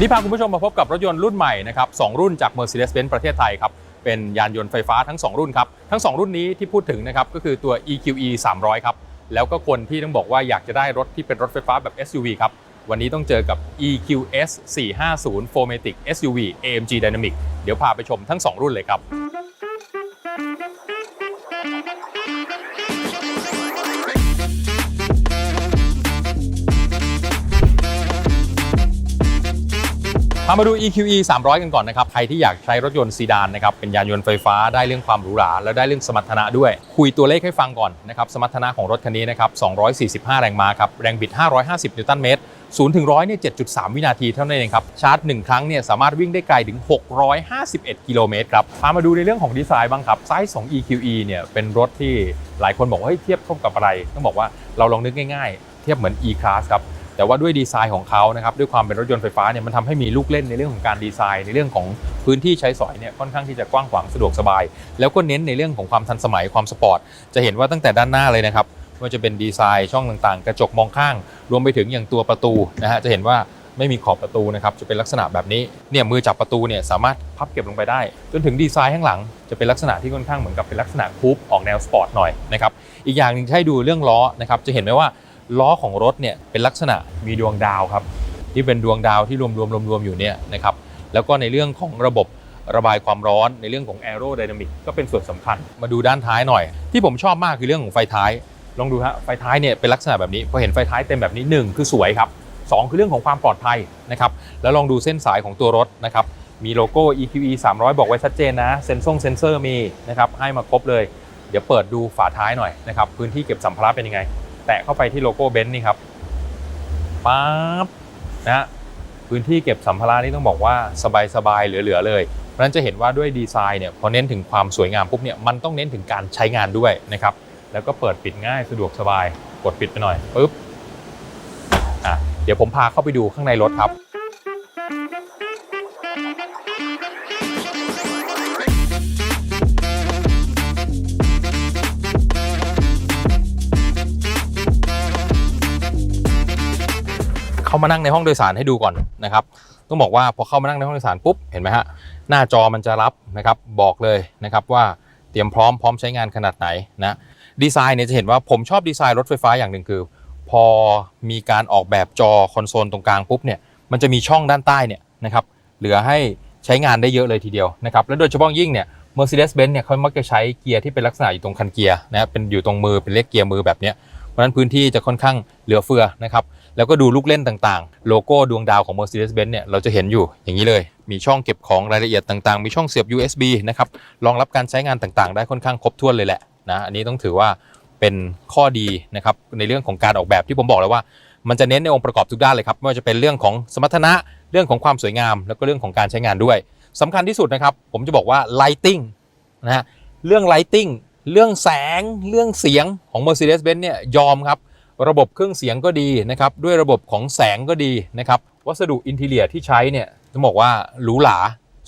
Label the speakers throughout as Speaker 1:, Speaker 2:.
Speaker 1: วันนี้พาคุณผู้ชมมาพบกับรถยนต์รุ่นใหม่นะครับสองรุ่นจาก Mercedes-Benz ประเทศไทยครับ เป็นยานยนต์ไฟฟ้าทั้ง 2 รุ่นครับ ทั้ง 2 รุ่นนี้ที่พูดถึงนะครับก็คือตัว EQE 300 ครับ แล้วก็คนที่ต้องบอกว่าอยากจะได้รถที่เป็นรถไฟฟ้าแบบ SUV ครับ วันนี้ต้องเจอกับ EQS 450 4matic SUV AMG Dynamic เดี๋ยวพาไปชมทั้ง 2 รุ่นเลยครับามาดู EQE 300 กันก่อนนะครับ ใครที่อยากใช้รถยนต์ซีดานนะครับ เป็นยานยนต์ไฟฟ้าได้เรื่องความหรูหรา แล้วได้เรื่องสมรรถนะด้วย คุยตัวเลขให้ฟังก่อนนะครับ สมรรถนะของรถคันนี้นะครับ 245 แรงม้าครับ แรงบิด 550 นิวตันเมตร0ถึง100เนี่ย7.3 วินาทีเท่านั้นเองครับ ชาร์จ 1 ครั้งเนี่ยสามารถวิ่งได้ไกลถึง 651 กิโลเมตรครับ พามาดูในเรื่องของดีไซน์บ้างครับ ไซส์ของ EQE เนี่ยเป็นรถที่หลายคนบอกว่าเฮ้ยเทียบเข้ากับอะไร ต้องบอกว่าเราลองนึกง่าย ๆ เทียบเหมือน E-Class ครับ แต่ว่าด้วยดีไซน์ของเขานะครับด้วยความเป็นรถยนต์ไฟฟ้าเนี่ยมันทำให้มีลูกเล่นในเรื่องของการดีไซน์ ในเรื่องของพื้นที่ใช้สอยเนี่ยค่อนข้างที่จะกว้างขวางสะดวกสบาย แล้วก็เน้นในเรื่องของความทันสมัยความสปอร์ตจะเห็นว่าตั้งแต่ด้านหน้าเลยนะครับว่าจะเป็นดีไซน์ช่องต่างๆ กระจกมองข้าง รวมไปถึงอย่างตัวประตูนะฮะจะเห็นว่าไม่มีขอบประตูนะครับจะเป็นลักษณะแบบนี้เนี่ยมือจับประตูเนี่ยสามารถพับเก็บลงไปได้ จนถึงดีไซน์ข้างหลัง จะเป็นลักษณะที่ค่อนข้างเหมือนกับเป็นลักษณะคูปออกแนวสปอร์ตหน่อยนะครับอีกอย่างหนึงให้ดูเรื่องล้อนะครับจะเห็นไหมว่า ล้อของรถเนี่ยเป็นลักษณะมีดวงดาวครับที่เป็นดวงดาวที่รวมรวมรวมรวมอยู่เนี่ยนะครับแล้วก็ในเรื่องของระบบระบายความร้อนในเรื่องของแอโร d y นามิกก็เป็นส่วนสำคัญ มาดูด้านท้ายหน่อย ที่ผมชอบมากคือเรื่องของไฟท้าย ลองดูฮะไฟท้ายเนี่ยเป็นลักษณะแบบนี้พอเห็นไฟท้ายเต็มแบบนี้หนึ่งคือสวยครับสองคือเรื่องของความปลอดภัยนะครับแล้วลองดูเส้นสายของตัวรถนะครับมีโลโก้ EQE 300 บอกไว้ชัดเจนนะเซนซ่งเซนเซอร์มีนะครับให้มาครบเลย เดี๋ยวเปิดดูฝาท้ายหน่อยนะครับพื้นที่เก็บสัมภาระเป็นยังไง แตะเข้าไปที่โลโก้เบนซ์นี่ครับปั๊บนะฮะพื้นที่เก็บสัมภาระนี่ต้องบอกว่าสบายๆเหลือๆเลยเพราะฉะนั้นจะเห็นว่าด้วยดีไซน์เนี่ยพอเน้นถึงความสวยงามปุ๊บเนี่ยมันต้องเน้นถึงการใช้งานด้วยนะครับแล้วก็เปิดปิดง่ายสะดวกสบายกดปิดไปหน่อยปุ๊บอะเดี๋ยวผมพาเข้าไปดูข้างในรถครับ มานั่งในห้องโดยสารให้ดูก่อนนะครับ ต้องบอกว่าพอเข้ามานั่งในห้องโดยสารปุ๊บเห็นไหมฮะหน้าจอมันจะรับนะครับบอกเลยนะครับว่าเตรียมพร้อมพร้อมใช้งานขนาดไหนนะดีไซน์เนี่ยจะเห็นว่าผมชอบดีไซน์รถไฟฟ้าอย่างหนึ่งคือ พอมีการออกแบบจอคอนโซลตรงกลางปุ๊บเนี่ยมันจะมีช่องด้านใต้เนี่ยนะครับเหลือให้ใช้งานได้เยอะเลยทีเดียวนะครับแล้วโดยเฉพาะยิ่งเนี่ย Mercedes-Benz เนี่ยเขามักจะใช้เกียร์ที่เป็นลักษณะอยู่ตรงคันเกียร์นะเป็นอยู่ตรงมือเป็นเลขเกียร์มือแบบนี้เพราะฉะนั้นพื้นที่จะค่อนข้างเหลือเฟือนะครับ แล้วก็ดูลูกเล่นต่างๆ โลโก้ดวงดาวของ Mercedes-Benz เนี่ยเราจะเห็นอยู่อย่างนี้เลย มีช่องเก็บของรายละเอียดต่างๆ มีช่องเสียบ USB นะครับรองรับการใช้งานต่างๆ ได้ค่อนข้างครบถ้วนเลยแหละนะอันนี้ต้องถือว่าเป็นข้อดีนะครับในเรื่องของการออกแบบที่ผมบอกแล้วว่า มันจะเน้นในองค์ประกอบทุกด้านเลยครับไม่ว่าจะเป็นเรื่องของสมรรถนะเรื่องของความสวยงาม แล้วก็เรื่องของการใช้งานด้วยสำคัญที่สุดนะครับ ผมจะบอกว่า lighting นะฮะเรื่อง lighting เรื่องแสงเรื่องเสียงของ Mercedes-Benz เนี่ยยอมครับ ระบบเครื่องเสียงก็ดีนะครับด้วยระบบของแสงก็ดีนะครับวัสดุอินทีเลียที่ใช้เนี่ยต้องบอกว่าหรูหรา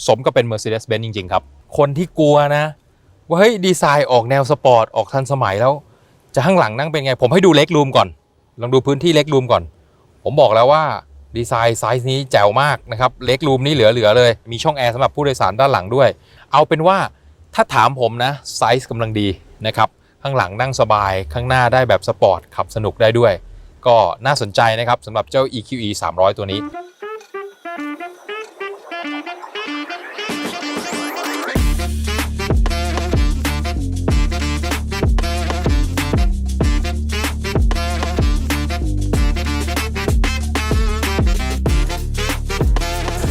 Speaker 1: สมกับเป็น Mercedes-Benz จริง ๆ ครับ คนที่กลัวนะ ว่าเฮ้ยดีไซน์ออกแนวสปอร์ตออกทันสมัยแล้ว จะข้างหลังนั่งเป็นไง ผมให้ดูเล็กรูมก่อน ลองดูพื้นที่เล็กรูมก่อน ผมบอกแล้วว่าดีไซน์ไซส์นี้แจ๋วมากนะครับเล็กรูมนี่เหลือๆเลย มีช่องแอร์สำหรับผู้โดยสารด้านหลังด้วย เอาเป็นว่าถ้าถามผมนะไซส์กำลังดีนะครับ ข้างหลังนั่งสบาย ข้างหน้าได้แบบสปอร์ตขับสนุกได้ด้วย ก็น่าสนใจนะครับสำหรับเจ้า EQE 300 ตัวนี้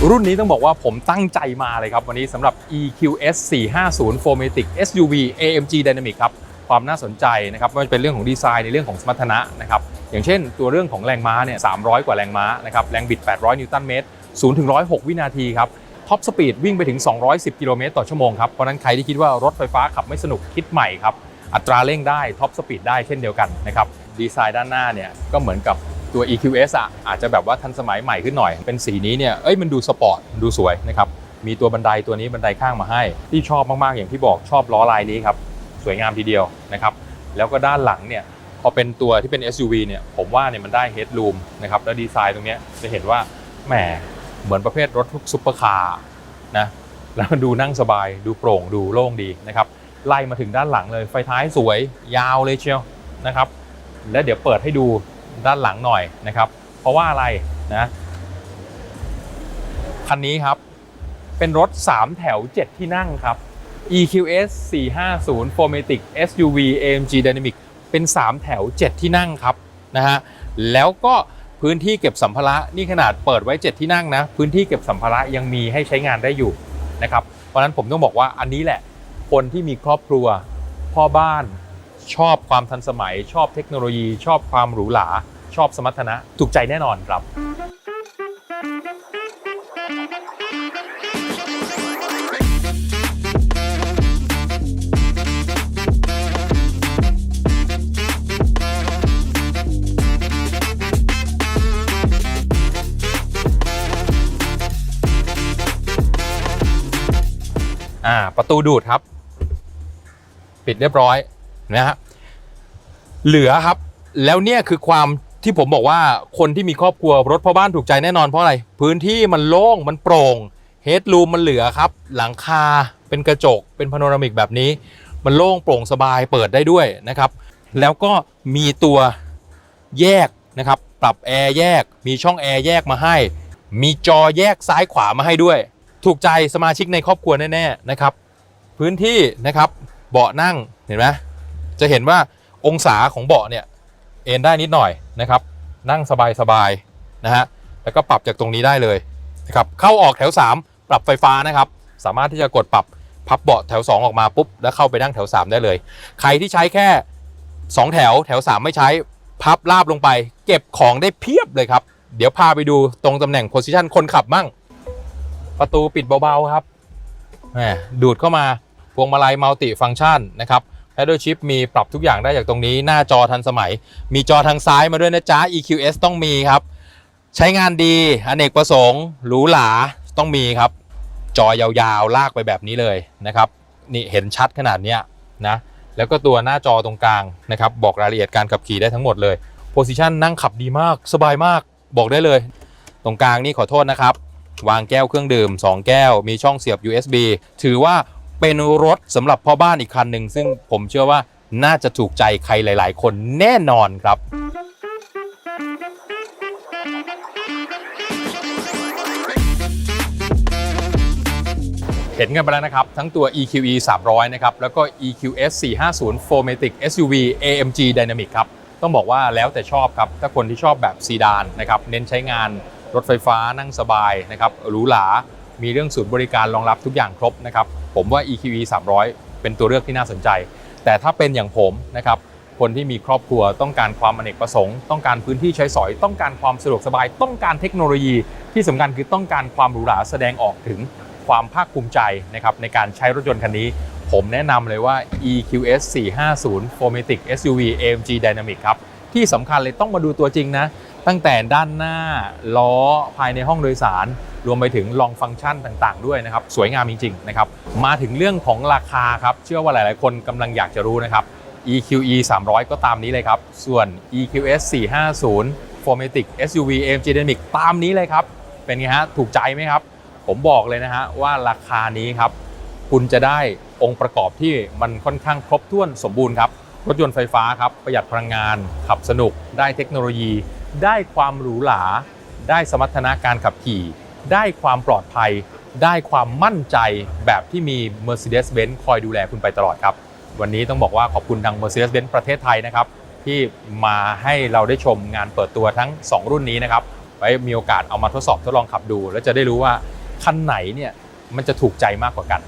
Speaker 1: รุ่นนี้ต้องบอกว่าผมตั้งใจมาเลยครับ วันนี้สำหรับ EQS 450 4matic SUV AMG Dynamic ครับ ความน่าสนใจนะครับไม่ว่าจะเป็นเรื่องของดีไซน์ในเรื่องของสมรรถนะนะครับอย่างเช่น ตัวเรื่องของแรงม้าเนี่ย300 กว่าแรงม้านะครับแรงบิด 800 นิวตันเมตร0ถึง106 วินาทีครับท็อปสปีดวิ่งไปถึง 210 กิโลเมตรต่อชั่วโมงครับเพราะนั้นใครที่คิดว่ารถไฟฟ้าขับไม่สนุกคิดใหม่ครับอัตราเร่งได้ท็อปสปีดได้เช่นเดียวกันนะครับดีไซน์ด้านหน้าเนี่ยก็เหมือนกับตัว EQS อะอาจจะแบบว่าทันสมัยใหม่ขึ้นหน่อย เป็นสีนี้เนี่ยเอ้ยมันดูสปอร์ตดูสวยนะครับมีตัวบันไดตัวนี้บันไดข้างมาให้ ที่ชอบมากๆอย่างที่บอกชอบล้อลายนี้ครับ สวยงามทีเดียวนะครับแล้วก็ด้านหลังเนี่ยพอเป็นตัวที่เป็น SUV เนี่ยผมว่าเนี่ยมันได้ headroom นะครับแล้วดีไซน์ตรงเนี้ยจะเห็นว่าแหมเหมือนประเภทรถทุกซุปเปอร์คาร์นะแล้วดูนั่งสบายดูโปร่งดูโล่งดีนะครับไล่มาถึงด้านหลังเลยไฟท้ายสวยยาวเลยเชียวนะครับและเดี๋ยวเปิดให้ดูด้านหลังหน่อยนะครับ เพราะว่าอะไรนะคันนี้ครับเป็นรถ 3 แถว 7 ที่นั่งครับ EQS 450 4matic SUV AMG Dynamic เป็น 3 แถว 7 ที่นั่งครับนะฮะแล้วก็พื้นที่เก็บสัมภาระนี่ขนาดเปิดไว้ 7 ที่นั่งนะ พื้นที่เก็บสัมภาระยังมีให้ใช้งานได้อยู่นะครับเพราะฉะนั้นผมต้องบอกว่าอันนี้แหละ คนที่มีครอบครัวพ่อบ้านชอบความทันสมัย ชอบเทคโนโลยี ชอบความหรูหราชอบสมรรถนะถูกใจแน่นอนครับ อ่า ประตูดูดครับ ปิดเรียบร้อยนะฮะเหลือครับ แล้วเนี่ยคือความที่ผมบอกว่าคนที่มีครอบครัวรถพ่อบ้านถูกใจแน่นอนเพราะอะไร พื้นที่มันโล่งมันโปร่งเฮดรูมมันเหลือครับ หลังคาเป็นกระจกเป็นพาโนรามิกแบบนี้ มันโล่งโปร่งสบายเปิดได้ด้วยนะครับ แล้วก็มีตัวแยกนะครับ ปรับแอร์แยก มีช่องแอร์แยกมาให้ มีจอแยกซ้ายขวามาให้ด้วย ถูกใจสมาชิกในครอบครัวแน่ๆนะครับ พื้นที่นะครับเบาะนั่งเห็นไหมจะเห็นว่าองศาของเบาะเนี่ยเอนได้นิดหน่อยนะครับ นั่งสบายๆนะฮะแล้วก็ปรับจากตรงนี้ได้เลยนะครับเข้าออกแถว 3 ปรับไฟฟ้านะครับ สามารถที่จะกดปรับพับเบาะแถว 2 ออกมาปุ๊บ แล้วเข้าไปนั่งแถว 3 ได้เลย ใครที่ใช้แค่ 2 แถวแถว 3 ไม่ใช้พับลาบลงไป เก็บของได้เพียบเลยครับ เดี๋ยวพาไปดูตรงตำแหน่งโพซิชันคนขับมั่ง ประตูปิดเบาๆครับดูดเข้ามาพวงมาลัยมัลติฟังก์ชันนะครับ Paddle Shift มีปรับทุกอย่างได้จากตรงนี้หน้าจอทันสมัย มีจอทางซ้ายมาด้วยนะจ๊ะ EQS ต้องมีครับ ใช้งานดีอเนกประสงค์หรูหราต้องมีครับ จอยาวๆ ลากไปแบบนี้เลยนะครับ นี่เห็นชัดขนาดนี้นะแล้วก็ตัวหน้าจอตรงกลางนะครับ บอกรายละเอียดการขับขี่ได้ทั้งหมดเลยโพซิชันนั่งขับดีมากสบายมากบอกได้เลย ตรงกลางนี่ขอโทษนะครับ วางแก้วเครื่องดื่ม 2 แก้ว มีช่องเสียบ USB ถือว่าเป็นรถสำหรับพ่อบ้านอีกคันหนึ่ง ซึ่งผมเชื่อว่าน่าจะถูกใจใครหลาย ๆ คนแน่นอนครับเห็นกันไปแล้วนะครับ ทั้งตัว EQE 300 นะครับ แล้วก็ EQS 450 4matic SUV AMG Dynamic ครับ ต้องบอกว่าแล้วแต่ชอบครับ ถ้าคนที่ชอบแบบซีดานนะครับ เน้นใช้งาน รถไฟฟ้านั่งสบายนะครับหรูหรา มีเรื่องศูนย์บริการรองรับทุกอย่างครบนะครับ ผมว่า EQE 300 เป็นตัวเลือกที่น่าสนใจ แต่ถ้าเป็นอย่างผมนะครับ คนที่มีครอบครัวต้องการความอเนกประสงค์ ต้องการพื้นที่ใช้สอย ต้องการความสะดวกสบาย ต้องการเทคโนโลยี ที่สำคัญคือต้องการความหรูหราแสดงออกถึงความภาคภูมิใจนะครับในการใช้รถยนต์คันนี้ ผมแนะนำเลยว่า EQS 450 4matic SUV AMG Dynamic ครับ ที่สำคัญเลยต้องมาดูตัวจริงนะ ตั้งแต่ด้านหน้าล้อภายในห้องโดยสาร รวมไปถึงลองฟังก์ชันต่างๆ ด้วยนะครับ สวยงามจริงๆนะครับมาถึงเรื่องของราคาครับ เชื่อว่าหลายๆ คนกำลังอยากจะรู้นะครับ EQE 300 ก็ตามนี้เลยครับ ส่วน EQS 450 4matic SUV AMG Dynamic ตามนี้เลยครับ เป็นไงฮะ ถูกใจไหมครับ ผมบอกเลยนะฮะว่าราคานี้ครับ คุณจะได้องค์ประกอบที่มันค่อนข้างครบถ้วนสมบูรณ์ครับ รถยนต์ไฟฟ้าครับประหยัดพลังงาน ขับสนุก ได้เทคโนโลยี ได้ความหรูหรา ได้สมรรถนะการขับขี่ ได้ความปลอดภัย ได้ความมั่นใจแบบที่มี Mercedes-Benz คอยดูแลคุณไปตลอดครับ วันนี้ต้องบอกว่าขอบคุณทาง Mercedes-Benz ประเทศไทยนะครับ ที่มาให้เราได้ชมงานเปิดตัวทั้ง 2 รุ่นนี้นะครับไว้มีโอกาสเอามาทดสอบทดลองขับดู แล้วจะได้รู้ว่าคันไหนเนี่ยมันจะถูกใจมากกว่ากัน